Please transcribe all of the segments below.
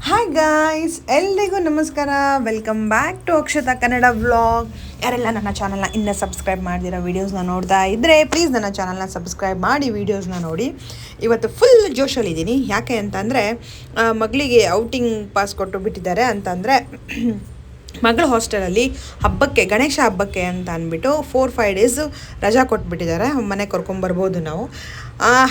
Hi guys ಎಲ್ರಿಗೂ ನಮಸ್ಕಾರ. Welcome back to Akshata Kannada vlog ಯಾರೆಲ್ಲ ನನ್ನ ಚಾನಲ್ನ ಇನ್ನೂ ಸಬ್ಸ್ಕ್ರೈಬ್ ಮಾಡಿದಿರೋ ವೀಡಿಯೋಸ್ನ ನೋಡ್ತಾ ಇದ್ದರೆ ಪ್ಲೀಸ್ ನನ್ನ ಚಾನಲ್ನ ಸಬ್ಸ್ಕ್ರೈಬ್ ಮಾಡಿ ವೀಡಿಯೋಸ್ನ ನೋಡಿ. ಇವತ್ತು ಫುಲ್ ಜೋಶಲ್ಲಿದ್ದೀನಿ ಯಾಕೆ ಅಂತಂದರೆ ಮಗಳಿಗೆ ಔಟಿಂಗ್ ಪಾಸ್ ಕೊಟ್ಟು ಬಿಟ್ಟಿದ್ದಾರೆ ಅಂತಂದರೆ ಮಗಳ ಹಾಸ್ಟೆಲಲ್ಲಿ ಹಬ್ಬಕ್ಕೆ, ಗಣೇಶ ಹಬ್ಬಕ್ಕೆ ಅಂತ ಅಂದ್ಬಿಟ್ಟು ಫೋರ್ ಫೈವ್ ಡೇಸ್ ರಜಾ ಕೊಟ್ಬಿಟ್ಟಿದ್ದಾರೆ. ಮನೆ ಕರ್ಕೊಂಬರ್ಬೋದು ನಾವು.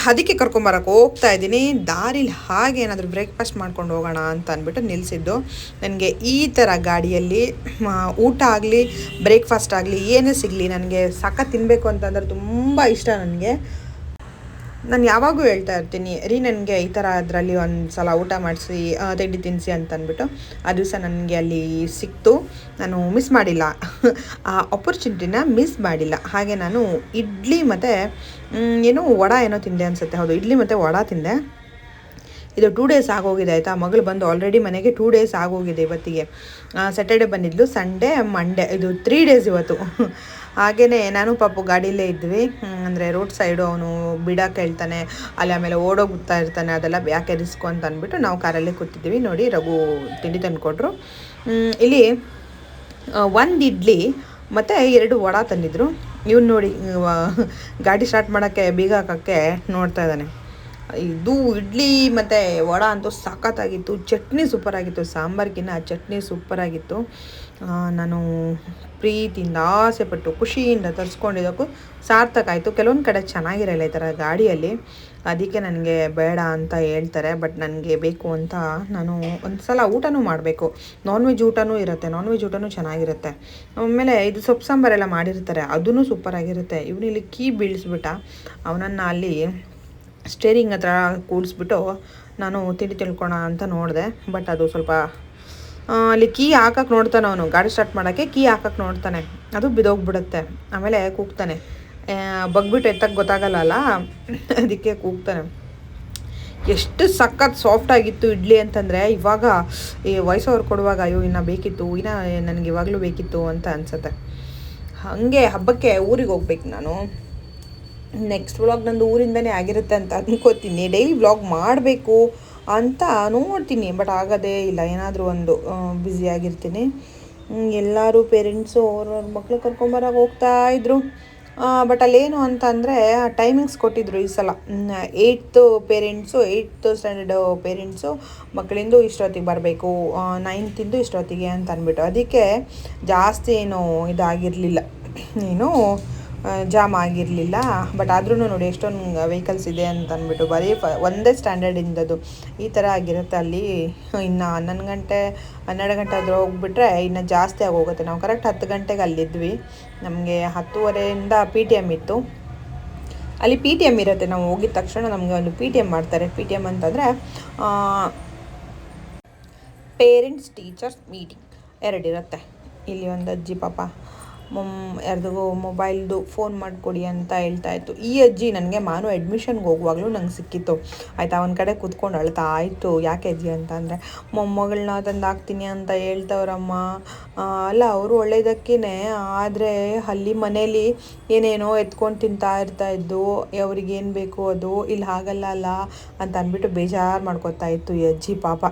ಅದಕ್ಕೆ ಕರ್ಕೊಂಬರಕ್ಕೆ ಹೋಗ್ತಾ ಇದ್ದೀನಿ. ದಾರಿಲಿ ಹಾಗೆ ಏನಾದರೂ ಬ್ರೇಕ್ಫಾಸ್ಟ್ ಮಾಡ್ಕೊಂಡು ಹೋಗೋಣ ಅಂತ ಅಂದ್ಬಿಟ್ಟು ನಿಲ್ಲಿಸಿದ್ದು ನನಗೆ ಈ ಥರ ಗಾಡಿಯಲ್ಲಿ ಊಟ ಆಗಲಿ ಬ್ರೇಕ್ಫಾಸ್ಟ್ ಆಗಲಿ, ಏನೇ ಸಿಗಲಿ, ನನಗೆ ಸಖತ್ ತಿನ್ನಬೇಕು ಅಂತಂದ್ರೆ ತುಂಬ ಇಷ್ಟ ನನಗೆ. ನಾನು ಯಾವಾಗೂ ಹೇಳ್ತಾ ಇರ್ತೀನಿ, ರೀ ನನಗೆ ಈ ಥರ ಅದರಲ್ಲಿ ಒಂದು ಸಲ ಊಟ ಮಾಡಿಸಿ ತಿಂಡಿ ತಿನ್ನಿಸಿ ಅಂತ ಅಂದ್ಬಿಟ್ಟು ಆ ದಿವಸ ನನಗೆ ಅಲ್ಲಿ ಸಿಕ್ತು. ನಾನು ಮಿಸ್ ಮಾಡಿಲ್ಲ. ಆ ಅಪರ್ಚುನಿಟಿನ ಮಿಸ್ ಮಾಡಿಲ್ಲ. ಹಾಗೆ ನಾನು ಇಡ್ಲಿ ಮತ್ತು ಏನು ವಡ ಏನೋ ತಿಂದೆ ಅನಿಸುತ್ತೆ. ಹೌದು, ಇಡ್ಲಿ ಮತ್ತು ವಡ ತಿಂದೆ. ಇದು ಟೂ ಡೇಸ್ ಆಗೋಗಿದೆ ಆಯಿತಾ? ಮಗಳು ಬಂದು ಆಲ್ರೆಡಿ ಮನೆಗೆ ಟೂ ಡೇಸ್ ಆಗೋಗಿದೆ ಇವತ್ತಿಗೆ. ಸ್ಯಾಟರ್ಡೆ ಬಂದಿದ್ಲು ಸಂಡೇ ಮಂಡೇ ಇದು ತ್ರೀ ಡೇಸ್ ಇವತ್ತು. ಹಾಗೆಯೇ ನಾನು ಪಾಪು ಗಾಡಿಯಲ್ಲೇ ಇದ್ವಿ. ಅಂದರೆ ರೋಡ್ ಸೈಡು ಅವನು ಬಿಡಕ್ಕೆ ಹೇಳ್ತಾನೆ, ಅಲ್ಲಿ ಆಮೇಲೆ ಓಡೋಗ್ತಾ ಇರ್ತಾನೆ, ಅದೆಲ್ಲ ಯಾಕೆ ರಿಸ್ಕು ಅಂತ ಅಂದ್ಬಿಟ್ಟು ನಾವು ಕಾರಲ್ಲೇ ಕೂತಿದ್ದೀವಿ ನೋಡಿ ರಘು ತಿಂಡಿ ತಂದುಕೊಟ್ರು. ಇಲ್ಲಿ ಒಂದು ಇಡ್ಲಿ, ಮತ್ತು ಎರಡು ವಡ ತಂದಿದ್ರು. ಇವ್ನು ನೋಡಿ ಗಾಡಿ ಸ್ಟಾರ್ಟ್ ಮಾಡೋಕ್ಕೆ, ಬೀಗ ಹಾಕೋಕ್ಕೆ ನೋಡ್ತಾ ಇದ್ದಾನೆ. ಇದು ಇಡ್ಲಿ ಮತ್ತು ವಡ ಅಂತೂ ಸಖತ್ತಾಗಿತ್ತು. ಚಟ್ನಿ ಸೂಪರಾಗಿತ್ತು, ಸಾಂಬಾರ್ಗಿನ್ನ ಚಟ್ನಿ ಸೂಪರಾಗಿತ್ತು. ನಾನು ಪ್ರೀತಿಯಿಂದ ಆಸೆಪಟ್ಟು ಖುಷಿಯಿಂದ ತರಿಸ್ಕೊಂಡಿದ್ದಕ್ಕೂ ಸಾರ್ಥಕ ಆಯಿತು. ಕೆಲವೊಂದು ಕಡೆ ಚೆನ್ನಾಗಿರಲ್ಲ ಈ ಥರ ಗಾಡಿಯಲ್ಲಿ. ಅದಕ್ಕೆ ನನಗೆ ಬೇಡ ಅಂತ ಹೇಳ್ತಾರೆ, ಬಟ್ ನನಗೆ ಬೇಕು ಅಂತ ನಾನು ಒಂದು ಸಲ ಊಟನೂ ಮಾಡಬೇಕು. ನಾನ್ ವೆಜ್ ಊಟನೂ ಇರುತ್ತೆ ನಾನ್ ವೆಜ್ ಊಟನೂ ಚೆನ್ನಾಗಿರುತ್ತೆ. ಆಮೇಲೆ ಇದು ಸೊಪ್ಪು ಸಾಂಬಾರೆಲ್ಲ ಮಾಡಿರ್ತಾರೆ ಅದೂ ಸೂಪರಾಗಿರುತ್ತೆ. ಇವನು ಇಲ್ಲಿ ಕೀ ಬೀಳಿಸ್ಬಿಟ್ಟ. ಅವನನ್ನು ಅಲ್ಲಿ ಸ್ಟೇರಿಂಗ್ ಹತ್ರ ಕೂಡಿಸ್ಬಿಟ್ಟು ನಾನು ತಿಂಡಿ ತಿಳ್ಕೊಳ ಅಂತ ನೋಡಿದೆ ಬಟ್ ಅದು ಸ್ವಲ್ಪ ಅಲ್ಲಿ ಕೀ ಹಾಕಕ್ಕೆ ನೋಡ್ತಾನೆ ಅವನು. ಗಾಡಿ ಸ್ಟಾರ್ಟ್ ಮಾಡೋಕ್ಕೆ ಕೀ ಹಾಕಕ್ಕೆ ನೋಡ್ತಾನೆ. ಅದು ಬಿದೋಗ್ಬಿಡುತ್ತೆ ಆಮೇಲೆ ಕೂಗ್ತಾನೆ. ಬಗ್ಬಿಟ್ಟು ಎತ್ತಕ್ಕೆ ಗೊತ್ತಾಗಲ್ಲ ಅದಕ್ಕೆ ಕೂಗ್ತಾನೆ. ಎಷ್ಟು ಸಖತ್ ಸಾಫ್ಟ್ ಆಗಿತ್ತು ಇಡ್ಲಿ ಅಂತಂದರೆ, ಇವಾಗ ಈ ವಯಸ್ಸವ್ರು ಕೊಡುವಾಗ, ಅಯ್ಯೋ, ಇನ್ನೂ ಬೇಕಿತ್ತು, ಇನ್ನೂ ನನಗೆ ಇವಾಗಲೂ ಬೇಕಿತ್ತು ಅಂತ ಅನ್ಸುತ್ತೆ. ಹಾಗೆ ಹಬ್ಬಕ್ಕೆ ಊರಿಗೆ ಹೋಗ್ಬೇಕು ನಾನು. ನೆಕ್ಸ್ಟ್ ವ್ಲಾಗ್ ನಂದು ಊರಿಂದನೇ ಆಗಿರುತ್ತೆ ಅಂತ ಅನ್ಕೋತೀನಿ. ಡೈಲಿ ವ್ಲಾಗ್ ಮಾಡಬೇಕು ಅಂತ ನೋಡ್ತೀನಿ ಬಟ್ ಆಗೋದೇ ಇಲ್ಲ. ಏನಾದರೂ ಒಂದು ಬ್ಯುಸಿ ಆಗಿರ್ತೀನಿ. ಹ್ಮ್, ಎಲ್ಲರೂ ಪೇರೆಂಟ್ಸು ಅವ್ರವ್ರ ಮಕ್ಳು ಕರ್ಕೊಂಬರಾಗ ಹೋಗ್ತಾ ಇದ್ರು. ಬಟ್ ಅಲ್ಲೇನು ಅಂತ ಅಂದರೆ ಟೈಮಿಂಗ್ಸ್ ಕೊಟ್ಟಿದ್ರು ಈ ಸಲ. Eighth parents eighth standard parents ಮಕ್ಕಳಿಂದು ಇಷ್ಟೊತ್ತಿಗೆ ಬರಬೇಕು ನೈನ್ತಿಂದು ಇಷ್ಟೊತ್ತಿಗೆ ಅಂತ ಅಂದ್ಬಿಟ್ಟು. ಅದಕ್ಕೆ ಜಾಸ್ತಿ ಏನು ಇದಾಗಿರಲಿಲ್ಲ. ಏನು ಜಾಮ್ ಆಗಿರಲಿಲ್ಲ. ಬಟ್ ಆದ್ರೂ ನೋಡಿ ಎಷ್ಟೊಂದು ವೆಹಿಕಲ್ಸ್ ಇದೆ ಅಂತ ಅಂದ್ಬಿಟ್ಟು ಬರೀ ಫ, ಒಂದೇ ಸ್ಟ್ಯಾಂಡರ್ಡಿಂದದು ಈ ಥರ ಆಗಿರುತ್ತೆ ಅಲ್ಲಿ. ಇನ್ನು ಹನ್ನೊಂದು ಗಂಟೆ, ಹನ್ನೆರಡು ಗಂಟೆ ಆದರೂ ಹೋಗ್ಬಿಟ್ರೆ ಇನ್ನು ಜಾಸ್ತಿ ಆಗೋಗುತ್ತೆ. ನಾವು ಕರೆಕ್ಟ್ ಹತ್ತು ಗಂಟೆಗೆ ಅಲ್ಲಿದ್ವಿ. ನಮಗೆ ಹತ್ತುವರೆಯಿಂದ ಪಿ ಟಿ ಎಂ ಇತ್ತು. ಅಲ್ಲಿ ಪಿ ಟಿ ಎಂ ಇರುತ್ತೆ. ನಾವು ಹೋಗಿದ ತಕ್ಷಣ ನಮಗೆ ಒಂದು ಪಿ ಟಿ ಎಂ ಮಾಡ್ತಾರೆ. ಪಿ ಟಿ ಎಂ ಅಂತಂದರೆ ಪೇರೆಂಟ್ಸ್ ಟೀಚರ್ಸ್ ಮೀಟಿಂಗ್ ಎರಡಿರುತ್ತೆ ಇಲ್ಲಿ ಒಂದು ಅಜ್ಜಿ, ಪಾಪ. ಯಾರ್ದಿಗೋ ಮೊಬೈಲ್ದು ಫೋನ್ ಮಾಡಿಕೊಡಿ ಅಂತ ಹೇಳ್ತಾ ಇತ್ತು. ಈ ಅಜ್ಜಿ ನನಗೆ ಮಾನು ಅಡ್ಮಿಷನ್ಗೆ ಹೋಗುವಾಗಲೂ ನಂಗೆ ಸಿಕ್ಕಿತ್ತು. ಆಯಿತಾ ಒಂದು ಕಡೆ ಕೂತ್ಕೊಂಡು ಅಳ್ತಾ ಆಯಿತು ಯಾಕೆ ಅಜ್ಜಿ ಅಂತ ಅಂದರೆ ಮೊಮ್ಮಗಳನ್ನ ತಂದು ಹಾಕ್ತೀನಿ ಅಂತ ಹೇಳ್ತವ್ರಮ್ಮ. ಅಲ್ಲ, ಅವರು ಒಳ್ಳೇದಕ್ಕೇ ಆದರೆ ಅಲ್ಲಿ ಮನೇಲಿ ಏನೇನೋ ಎತ್ಕೊಂಡು ತಿಂತಾ ಇರ್ತಾ ಇದ್ದು ಅವ್ರಿಗೇನು ಬೇಕು ಅದು ಇಲ್ಲಿ ಹಾಗಲ್ಲ ಅಲ್ಲ ಅಂತ ಅಂದ್ಬಿಟ್ಟು ಬೇಜಾರು ಮಾಡ್ಕೊತಾ ಇತ್ತು ಈ ಅಜ್ಜಿ ಪಾಪ.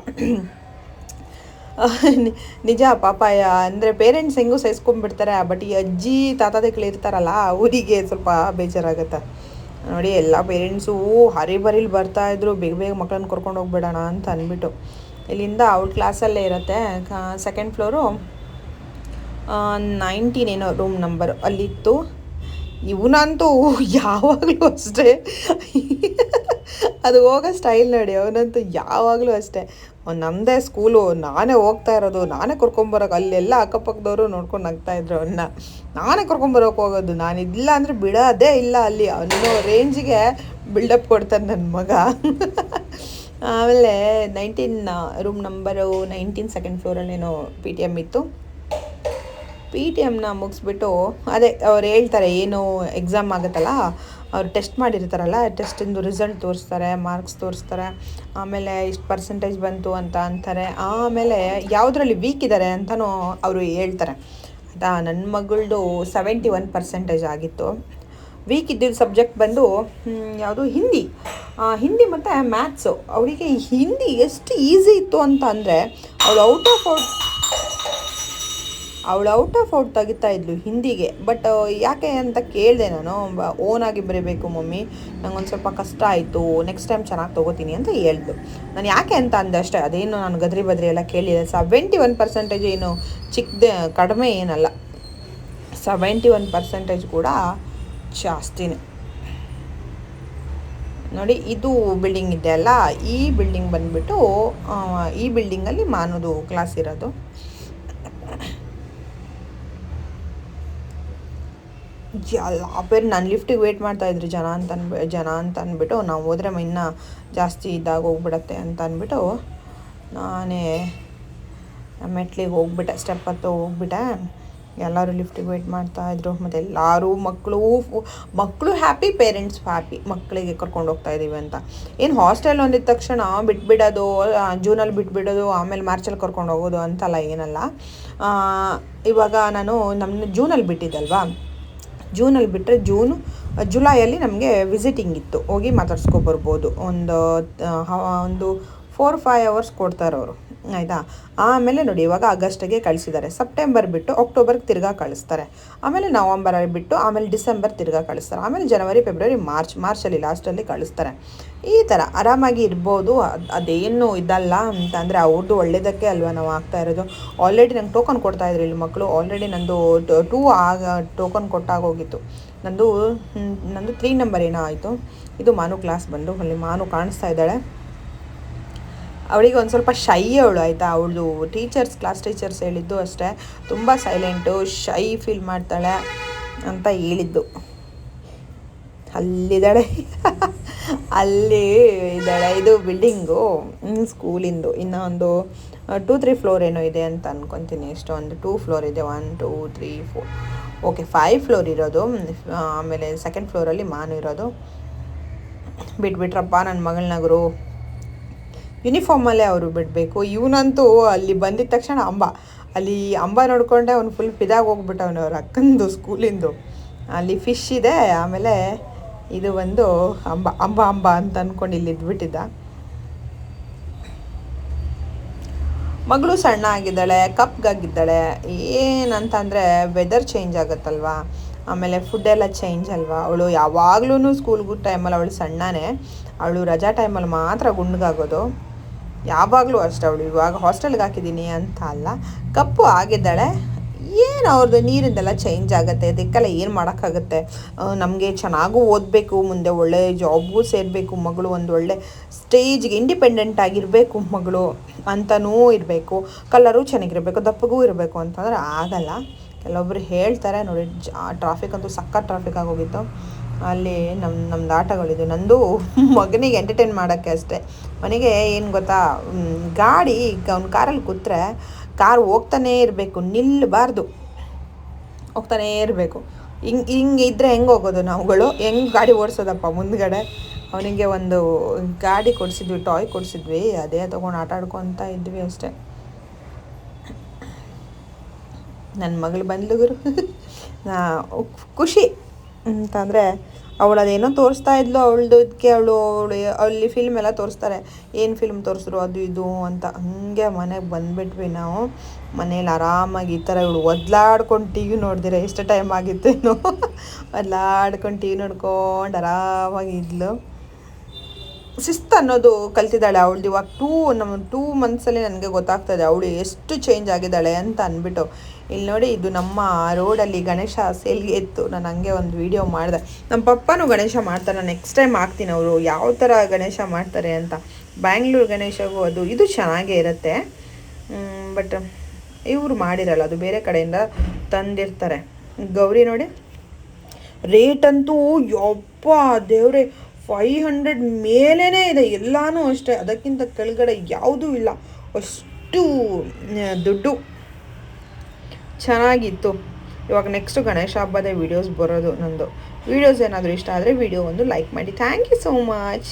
ನಿಜ ಪಾಪ ಅಂದರೆ ಪೇರೆಂಟ್ಸ್ ಹೆಂಗೂ ಸಹಿಸ್ಕೊಂಡ್ಬಿಡ್ತಾರೆ ಬಟ್ ಈ ಅಜ್ಜಿ ತಾತಾದೆಗಳು ಇರ್ತಾರಲ್ಲ, ಅವರಿಗೆ ಸ್ವಲ್ಪ ಬೇಜಾರಾಗುತ್ತೆ. ನೋಡಿ, ಎಲ್ಲ ಪೇರೆಂಟ್ಸು ಹರಿಬರಿಲಿ ಬರ್ತಾ ಇದ್ರು, ಬೇಗ ಬೇಗ ಮಕ್ಕಳನ್ನ ಕರ್ಕೊಂಡು ಹೋಗ್ಬಿಡೋಣ ಅಂತ ಅಂದ್ಬಿಟ್ಟು. ಇಲ್ಲಿಂದ ಔಟ್ ಕ್ಲಾಸಲ್ಲೇ ಇರುತ್ತೆ ಸೆಕೆಂಡ್ ಫ್ಲೋರು ನೈನ್ಟೀನ್ ಏನೋ ರೂಮ್ ನಂಬರ್ ಅಲ್ಲಿತ್ತು. ಇವನಂತೂ ಯಾವಾಗಲೂ ಅಷ್ಟೇ. ಅದು ಹೋಗೋ ಸ್ಟೈಲ್ ನೋಡಿ, ಅವನಂತೂ ಯಾವಾಗಲೂ ಅಷ್ಟೇ. ಅವ್ನು ನಮ್ಮದೇ ಸ್ಕೂಲು ನಾನೇ ಹೋಗ್ತಾ ಇರೋದು, ನಾನೇ ಕರ್ಕೊಂಬರೋಕೆ ಅಲ್ಲೆಲ್ಲ ಅಕ್ಕಪಕ್ಕದವರು ನೋಡ್ಕೊಂಡು ನಗ್ತಾ ಇದ್ರು ಅವನ್ನ ನಾನೇ ಕರ್ಕೊಂಬರೋಕೆ ಹೋಗೋದು ನಾನು ಇಲ್ಲ ಅಂದರೆ ಬಿಡೋದೇ ಇಲ್ಲ ಅಲ್ಲಿ. ಅವನೋ ರೇಂಜಿಗೆ ಬಿಲ್ಡಪ್ ಕೊಡ್ತಾನೆ ನನ್ನ ಮಗ. ಆಮೇಲೆ nineteen room number nineteen second ಫ್ಲೋರಲ್ಲೇನೋ P T M ಇತ್ತು. ಪಿ ಟಿ ಎಮ್ನ ಮುಗಿಸ್ಬಿಟ್ಟು, ಅದೇ ಅವ್ರು ಹೇಳ್ತಾರೆ, ಏನು ಎಕ್ಸಾಮ್ ಆಗುತ್ತಲ್ಲ? ಅವ್ರು ಟೆಸ್ಟ್ ಮಾಡಿರ್ತಾರಲ್ಲ ಟೆಸ್ಟಿಂದು ರಿಸಲ್ಟ್ ತೋರಿಸ್ತಾರೆ ಮಾರ್ಕ್ಸ್ ತೋರಿಸ್ತಾರೆ, ಆಮೇಲೆ ಇಷ್ಟು ಪರ್ಸೆಂಟೇಜ್ ಬಂತು ಅಂತ ಅಂತಾರೆ, ಆಮೇಲೆ ಯಾವುದ್ರಲ್ಲಿ ವೀಕ್ ಇದ್ದಾರೆ ಅಂತಲೂ ಅವರು ಹೇಳ್ತಾರೆ. ಆಯಿತಾ? ನನ್ನ ಮಗಳದು ಸೆವೆಂಟಿ ಒನ್ ಪರ್ಸೆಂಟೇಜ್ ಆಗಿತ್ತು. ವೀಕ್ ಇದ್ದಿದ್ದ ಸಬ್ಜೆಕ್ಟ್ ಬಂದು ಯಾವುದು? ಹಿಂದಿ. ಹಿಂದಿ ಮತ್ತು ಮ್ಯಾಥ್ಸು ಅವರಿಗೆ ಹಿಂದಿ ಎಷ್ಟು ಈಸಿ ಇತ್ತು ಅಂತ ಅಂದರೆ ಅವಳು ಔಟ್ ಆಫ್ ಔಟ್ ಅವಳು ಔಟ್ ಆಫ್ ಔಟ್ ತೆಗಿತಾ ಇದ್ಲು ಹಿಂದಿಗೆ. ಬಟ್ ಯಾಕೆ ಅಂತ ಕೇಳಿದೆ ನಾನು. ಓನಾಗಿ ಬರೀಬೇಕು ಮಮ್ಮಿ. ನಂಗೊಂದು ಸ್ವಲ್ಪ ಕಷ್ಟ ಆಯಿತು. ನೆಕ್ಸ್ಟ್ ಟೈಮ್ ಚೆನ್ನಾಗಿ ತೊಗೋತೀನಿ ಅಂತ ಹೇಳ್ದು. ನಾನು ಯಾಕೆ ಅಂತ ಅಂದೆ ಅಷ್ಟೇ. ಅದೇನು ನಾನು ಗದ್ರಿ ಬದ್ರಿ ಎಲ್ಲ ಕೇಳಿದೆ ಸೆವೆಂಟಿ ಒನ್ ಪರ್ಸೆಂಟೇಜ್ ಏನು ಚಿಕ್ಕದೆ ಕಡಿಮೆ ಏನಲ್ಲ. ಸೆವೆಂಟಿ ಒನ್ ಪರ್ಸೆಂಟೇಜ್ ಕೂಡ ಜಾಸ್ತಿನೇ. ನೋಡಿ, ಇದು ಬಿಲ್ಡಿಂಗ್ ಇದೆ ಅಲ್ಲ. ಈ ಬಿಲ್ಡಿಂಗ್ ಬಂದುಬಿಟ್ಟು ಈ ಬಿಲ್ಡಿಂಗಲ್ಲಿ ಮಾನೋದು ಕ್ಲಾಸ್ ಇರೋದು. ಎಲ್ಲ ಬೇರೆ ನನ್ನ ಲಿಫ್ಟಿಗೆ ಮಾಡ್ತಾ ಇದ್ರು ಜನ ಅಂತ ಅನ್ಬಿ, ಜನ ಅಂತ ಅಂದ್ಬಿಟ್ಟು ನಾವು ಹೋದ್ರೆ ಇನ್ನೂ ಜಾಸ್ತಿ ಇದ್ದಾಗ ಹೋಗ್ಬಿಡತ್ತೆ ಅಂತ ಅಂದ್ಬಿಟ್ಟು ನಾನೇ ಮೆಟ್ಲಿಗೆ ಹೋಗ್ಬಿಟ್ಟೆ ಸ್ಟೆಪ್ ಹತ್ತು ಹೋಗ್ಬಿಟ್ಟೆ. ಎಲ್ಲರೂ ಲಿಫ್ಟಿಗೆ ವೇಟ್ ಮಾಡ್ತಾ ಇದ್ರು, ಮತ್ತು ಎಲ್ಲರೂ ಮಕ್ಕಳು ಮಕ್ಕಳು ಹ್ಯಾಪಿ ಪೇರೆಂಟ್ಸ್ ಹ್ಯಾಪಿ ಮಕ್ಕಳಿಗೆ ಕರ್ಕೊಂಡು ಹೋಗ್ತಾ ಇದ್ದೀವಿ ಅಂತ. ಏನು ಹಾಸ್ಟೆಲ್ ಒಂದಿದ ತಕ್ಷಣ ಬಿಟ್ಬಿಡೋದು ಜೂನಲ್ಲಿ ಬಿಟ್ಬಿಡೋದು, ಆಮೇಲೆ ಮಾರ್ಚಲ್ಲಿ ಕರ್ಕೊಂಡು ಹೋಗೋದು ಅಂತಲ್ಲ ಏನಲ್ಲ. ಇವಾಗ ನಾನು ನಮ್ಮ ಜೂನಲ್ಲಿ ಬಿಟ್ಟಿದ್ದಲ್ವಾ ಜೂನಲ್ಲಿ ಬಿಟ್ಟರೆ ಜೂನು ಜುಲೈಯಲ್ಲಿ ನಮಗೆ ವಿಸಿಟಿಂಗ್ ಇತ್ತು. ಹೋಗಿ ಮಾತಾಡ್ಸ್ಕೊಬರ್ಬೋದು ಒಂದು ಹ- ಒಂದು ಫೋರ್ ಫೈವ್ ಅವರ್ಸ್ ಕೊಡ್ತಾರೆ ಅವರು ಆಯಿತಾ? ಆಮೇಲೆ ನೋಡಿ, ಇವಾಗ ಆಗಸ್ಟಿಗೆ ಕಳಿಸಿದ್ದಾರೆ ಸೆಪ್ಟೆಂಬರ್ ಬಿಟ್ಟು ಅಕ್ಟೋಬರ್ಗೆ ತಿರ್ಗಾ ಕಳಿಸ್ತಾರೆ. ಆಮೇಲೆ ನವಂಬರಲ್ಲಿ ಬಿಟ್ಟು ಆಮೇಲೆ ಡಿಸೆಂಬರ್ ತಿರ್ಗಾ ಕಳಿಸ್ತಾರೆ. ಆಮೇಲೆ ಜನವರಿ, ಫೆಬ್ರವರಿ, ಮಾರ್ಚ್ ಮಾರ್ಚಲ್ಲಿ ಲಾಸ್ಟಲ್ಲಿ ಕಳಿಸ್ತಾರೆ. ಈ ಥರ ಆರಾಮಾಗಿ ಇರ್ಬೋದು. ಅದು, ಅದೇನು ಇದಲ್ಲ ಅಂತಂದರೆ ಅವ್ರದ್ದು ಒಳ್ಳೇದಕ್ಕೆ ಅಲ್ವಾ ನಾವು ಆಗ್ತಾ ಇರೋದು? ಆಲ್ರೆಡಿ ನಂಗೆ ಟೋಕನ್ ಕೊಡ್ತಾ ಇದ್ರು ಇಲ್ಲಿ ಮಕ್ಕಳು ಆಲ್ರೆಡಿ ನಂದು ಟೂ ಆಗ ಟೋಕನ್ ಕೊಟ್ಟಾಗ ಹೋಗಿತ್ತು. ನಂದು ನಂದು ತ್ರೀ ನಂಬರ್ ಏನೋ ಆಯಿತು. ಇದು ಮಾನು ಕ್ಲಾಸ್ ಬಂದು. ಅಲ್ಲಿ ಮಾನು ಕಾಣಿಸ್ತಾ ಇದ್ದಾಳೆ. ಅವಳಿಗೆ ಒಂದು ಸ್ವಲ್ಪ ಶೈ ಅವಳು, ಆಯಿತಾ? ಅವಳು ಟೀಚರ್ಸ್ ಕ್ಲಾಸ್ ಟೀಚರ್ಸ್ ಹೇಳಿದ್ದು ಅಷ್ಟೇ. ತುಂಬ ಸೈಲೆಂಟು ಶೈ ಫೀಲ್ ಮಾಡ್ತಾಳೆ ಅಂತ ಹೇಳಿದ್ದು. ಅಲ್ಲಿದ್ದಾಳೆ. ಅಲ್ಲಿ ಇದ್ದಾಳೆ. ಇದು ಬಿಲ್ಡಿಂಗು ಸ್ಕೂಲಿಂದು ಇನ್ನೂ ಒಂದು ಟೂ ತ್ರೀ ಫ್ಲೋರ್ ಏನೋ ಇದೆ ಅಂತ ಅನ್ಕೊತೀನಿ. ಎಷ್ಟು ಒಂದು ಟೂ ಫ್ಲೋರ್ ಇದೆ. One two three four okay five floor ಇರೋದು. ಆಮೇಲೆ ಸೆಕೆಂಡ್ ಫ್ಲೋರಲ್ಲಿ ಮಾನು ಇರೋದು. ಬಿಟ್ಬಿಟ್ರಪ್ಪ ನನ್ನ ಮಗಳನಗರು ಯೂನಿಫಾರ್ಮಲ್ಲೇ ಅವರು ಬಿಡಬೇಕು. ಇವನಂತೂ ಅಲ್ಲಿ ಬಂದಿದ ತಕ್ಷಣ ಅಂಬ. ಅಲ್ಲಿ ಅಂಬ ನೋಡಿಕೊಂಡೆ ಅವ್ನು ಫುಲ್ ಫಿದಾಗ ಹೋಗ್ಬಿಟ್ಟ ಅವನು ಅವ್ರ ಅಕ್ಕಂದು ಸ್ಕೂಲಿಂದು. ಅಲ್ಲಿ ಫಿಶ್ ಇದೆ, ಆಮೇಲೆ ಇದು ಬಂದು ಅಂಬ ಅಂಬ ಅಂಬ ಅಂತ ಅಂದ್ಕೊಂಡು ಇಲ್ಲಿ ಇದ್ಬಿಟ್ಟಿದ್ದ. ಮಗಳು ಸಣ್ಣ ಆಗಿದ್ದಾಳೆ, ಕಪ್ಗಾಗಿದ್ದಾಳೆ. ಏನಂತಂದರೆ ವೆದರ್ ಚೇಂಜ್ ಆಗುತ್ತಲ್ವಾ? ಆಮೇಲೆ ಫುಡ್ ಎಲ್ಲ ಚೇಂಜ್ ಅಲ್ವಾ? ಅವಳು ಯಾವಾಗ್ಲೂ ಸ್ಕೂಲ್ಗೂ ಟೈಮಲ್ಲಿ ಅವಳು ಸಣ್ಣನೇ. ಅವಳು ರಜಾ ಟೈಮಲ್ಲಿ ಮಾತ್ರ ಗುಂಡ್ಗಾಗೋದು. ಯಾವಾಗಲೂ ಅಷ್ಟೆ ಅವಳು, ಇವಾಗ ಹಾಸ್ಟೆಲ್ಗೆ ಹಾಕಿದ್ದೀನಿ ಅಂತ ಅಲ್ಲ. ಕಪ್ಪು ಆಗಿದ್ದಾಳೆ. ಏನು ಅವ್ರದ್ದು ನೀರಿಂದೆಲ್ಲ ಚೇಂಜ್ ಆಗುತ್ತೆ. ಅದಕ್ಕೆಲ್ಲ ಏನು ಮಾಡೋಕ್ಕಾಗುತ್ತೆ? ನಮಗೆ ಚೆನ್ನಾಗೂ ಓದಬೇಕು, ಮುಂದೆ ಒಳ್ಳೆ ಜಾಬ್ಗೂ ಸೇರಬೇಕು, ಮಗಳು ಒಂದು ಒಳ್ಳೆ ಸ್ಟೇಜ್ಗೆ ಇಂಡಿಪೆಂಡೆಂಟ್ ಆಗಿರಬೇಕು ಮಗಳು ಅಂತನೂ ಇರಬೇಕು. ಕಲರು ಚೆನ್ನಾಗಿರಬೇಕು, ದಪ್ಪಗೂ ಇರಬೇಕು ಅಂತಂದ್ರೆ ಆಗಲ್ಲ. ಕೆಲವೊಬ್ರು ಹೇಳ್ತಾರೆ ನೋಡಿ ಟ್ರಾಫಿಕ್ ಅಂತೂ ಸಕ್ಕ ಟ್ರಾಫಿಕ್ ಆಗೋಗಿತ್ತು. ಅಲ್ಲಿ ನಮ್ಮ ನಮ್ದು ಆಟಗಳಿದ್ದು ನಂದು ಮಗನಿಗೆ ಎಂಟರ್ಟೈನ್ ಮಾಡೋಕ್ಕೆ ಅಷ್ಟೇ. ಮನೆಗೆ ಏನು ಗೊತ್ತಾ ಗಾಡಿ ಅವ್ನ ಕಾರಲ್ಲಿ ಕೂತ್ರೆ ಕಾರ್ ಹೋಗ್ತಾನೇ ಇರಬೇಕು ನಿಲ್ಲಬಾರ್ದು ಹೋಗ್ತಾನೇ ಇರಬೇಕು. ಹಿಂಗೆ ಹಿಂಗೆ ಇದ್ದರೆ ಹೆಂಗೆ ಹೋಗೋದು ನಾವುಗಳು? ಹೆಂಗೆ ಗಾಡಿ ಓಡಿಸೋದಪ್ಪ ಮುಂದ್ಗಡೆ? ಅವನಿಗೆ ಒಂದು ಗಾಡಿ ಕೊಡಿಸಿದ್ವಿ, ಟಾಯ್ ಕೊಡಿಸಿದ್ವಿ, ಅದೇ ತೊಗೊಂಡು ಆಟ ಆಡ್ಕೊತ ಇದ್ವಿ ಅಷ್ಟೇ. ನನ್ನ ಮಗಳು ಬಂದ್ಲು ಗುರು. ನಾ- ಖುಷಿ. ಅಂತಂದರೆ ಅವಳು ಅದೇನೋ ತೋರಿಸ್ತಾ ಇದ್ಲು ಅವಳದಕ್ಕೆ ಅವಳು ಅವಳು ಅಲ್ಲಿ ಫಿಲ್ಮ್ ಎಲ್ಲ ತೋರಿಸ್ತಾರೆ. ಏನು ಫಿಲ್ಮ್ ತೋರಿಸಿದ್ರು ಅದು ಇದು ಅಂತ. ಹಂಗೆ ಮನೆಗೆ ಬಂದ್ಬಿಟ್ವಿ ನಾವು. ಮನೇಲಿ ಆರಾಮಾಗಿ ಈ ಥರ ಇವಳು ಒದ್ಲಾಡ್ಕೊಂಡು ಟಿ ವಿ ನೋಡಿದಿರ, ಎಷ್ಟು ಟೈಮ್ ಆಗಿತ್ತೇನೋ ಒದ್ಲಾಡ್ಕೊಂಡು ಟಿ ವಿ ನೋಡ್ಕೊಂಡು ಆರಾಮಾಗಿ ಇದ್ಲು. ಶಿಸ್ತು ಅನ್ನೋದು ಕಲ್ತಿದ್ದಾಳೆ ಅವಳದು. ಇವಾಗ ಟೂ ನಮ್ಮ ಟೂ ಮಂತ್ಸಲ್ಲಿ ನನಗೆ ಗೊತ್ತಾಗ್ತದೆ ಅವಳು ಎಷ್ಟು ಚೇಂಜ್ ಆಗಿದ್ದಾಳೆ ಅಂತ ಅಂದ್ಬಿಟ್ಟು ಇಲ್ಲಿ ನೋಡಿ, ಇದು ನಮ್ಮ ರೋಡಲ್ಲಿ ಗಣೇಶ ಸೇಲ್ಗೆ ಇತ್ತು ನಾನು ಹಂಗೆ ಒಂದು ವಿಡಿಯೋ ಮಾಡಿದೆ. ನಮ್ಮ ಪಪ್ಪನೂ ಗಣೇಶ ಮಾಡ್ತಾರೆ. ನೆಕ್ಸ್ಟ್ ಟೈಮ್ ಹಾಕ್ತೀನಿ ಅವರು ಯಾವ ಥರ ಗಣೇಶ ಮಾಡ್ತಾರೆ ಅಂತ. ಬ್ಯಾಂಗ್ಳೂರು ಗಣೇಶಗೂ ಅದು, ಇದು ಚೆನ್ನಾಗೇ ಇರುತ್ತೆ. ಬಟ್ ಇವರು ಮಾಡಿರಲ್ಲ, ಅದು ಬೇರೆ ಕಡೆಯಿಂದ ತಂದಿರ್ತಾರೆ. ಗೌರಿ ನೋಡಿ ರೇಟ್ ಅಂತೂ ಯಪ್ಪ ದೇವ್ರೆ ಫೈ ಹಂಡ್ರೆಡ್ ಮೇಲೇ ಇದೆ. ಎಲ್ಲಾನು ಅಷ್ಟೇ. ಅದಕ್ಕಿಂತ ಕೆಳಗಡೆ ಯಾವುದೂ ಇಲ್ಲ. ಅಷ್ಟು ದುಡ್ಡು. ಚೆನ್ನಾಗಿತ್ತು. ಇವಾಗ ನೆಕ್ಸ್ಟು ಗಣೇಶ ಹಬ್ಬದ ವೀಡಿಯೋಸ್ ಬರೋದು ನಂದು. ವೀಡಿಯೋಸ್ ಏನಾದರೂ ಇಷ್ಟ ಆದರೆ ವೀಡಿಯೋ ಒಂದು ಲೈಕ್ ಮಾಡಿ. Thank you so much